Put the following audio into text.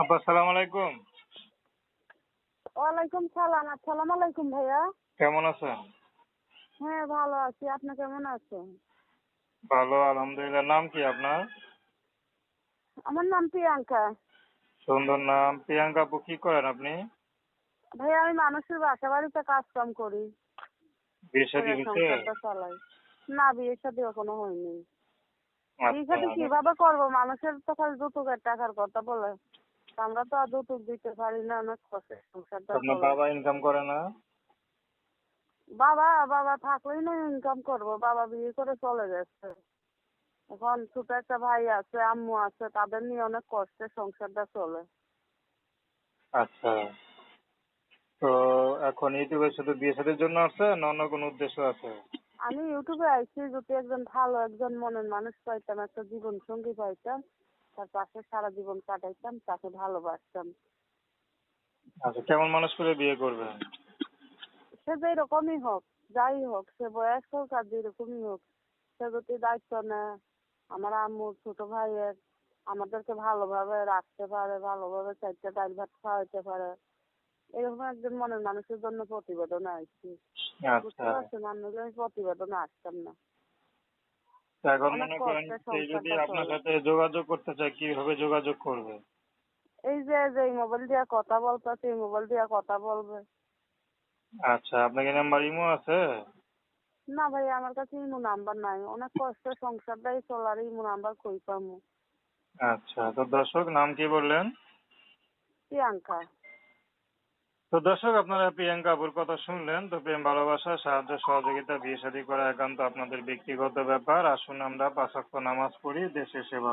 আপা সালাম আলাইকুম। ওয়ালাইকুম সালাম আসসালামু আলাইকুম ভাইয়া। কেমন আছেন? হ্যাঁ ভালো আছি। আপনি কেমন আছেন? ভালো আলহামদুলিল্লাহ। নাম কি আপনার? আমার নাম প্রিয়াঙ্কা। সুন্দর নাম। প্রিয়াঙ্কা আপু কি করেন আপনি? ভাইয়া আমি মানুষের বাসা বাড়িতে কাজ কাম করি। বিয়ে শাদী হয়েছে? সংসারটা চালাই। না বিয়ে শাদী এখনও হয়নি। বিয়ে আচ্ছা শাদী কীভাবে করব? মানুষের তো খালি যৌতুকের টাকার কথা বলে। আমরা তো আর যৌতুক দিতে পারি না অনেক কষ্টে সংসারটা আপনার বাবা ইনকাম করে না? বাবা বাবা থাকলেই না ইনকাম করব বাবা বিয়ে করে চলে গেছে। এখন ছোট একটা ভাই আছে আম্মু আছে তাদের নিয়ে অনেক কষ্টে সংসারটা চলে। আচ্ছা। তো এখন ইউটিউবে শুধু বিয়ে শাদীর জন্য আছে না অন্য কোনো উদ্দেশ্য আছে? আমি ইউটিউবে আইছি যদি একজন ভালো একজন মনের মানুষ পাইতাম একটা জীবন সঙ্গী পাইতাম তার পাশে সারা জীবন কাটাইতাম তাকে ভালোবাসতাম। আচ্ছা কেমন মানুষ করে বিয়ে করবেন সে যেই রকমই হোক যাই হোক সে বয়স হোক আর যেরকমই হোক সে যদি দায়িত্ব নেয় আমার আম্মুর ছোট ভাইয়ের আমাদেরকে ভালোভাবে রাখতে পারে ভালোভাবে চারটে ডাল ভাত খাওয়াইতে পারে। এরকম একজন মনের মানুষের জন্য প্রতিবেদন আসছি বুঝতে আচ্ছা পারছেন? আমি প্রতিবেদনে আসতাম না। এখন মনে করেন সে যদি আপনার সাথে যোগাযোগ করতে চায় কীভাবে যোগাযোগ করবে? এই যে যে মোবাইল দিয়ে কথা বলতেছে মোবাইল দিয়ে কথা বলবে। আচ্ছা আপনার কি নাম্বার ইমো আছে? না ভাই আমার কাছে ইমো নাম্বার নাই। অনেক কষ্টে সংসারটাই চলার ইমো নাম্বার কই পামু? আচ্ছা তো দর্শক নাম কি বললেন? প্রিয়াঙ্কা। তো দর্শক, আপনারা প্রিয়াঙ্কা আবুর কথা শুনলেন। তো প্রেম, ভালোবাসা, সাহায্য, সহযোগিতা, বিয়ে শাদী করা একান্ত আপনাদের ব্যক্তিগত ব্যাপার। আসুন আমরা পাঁচ নামাজ পড়ি, দেশের সেবা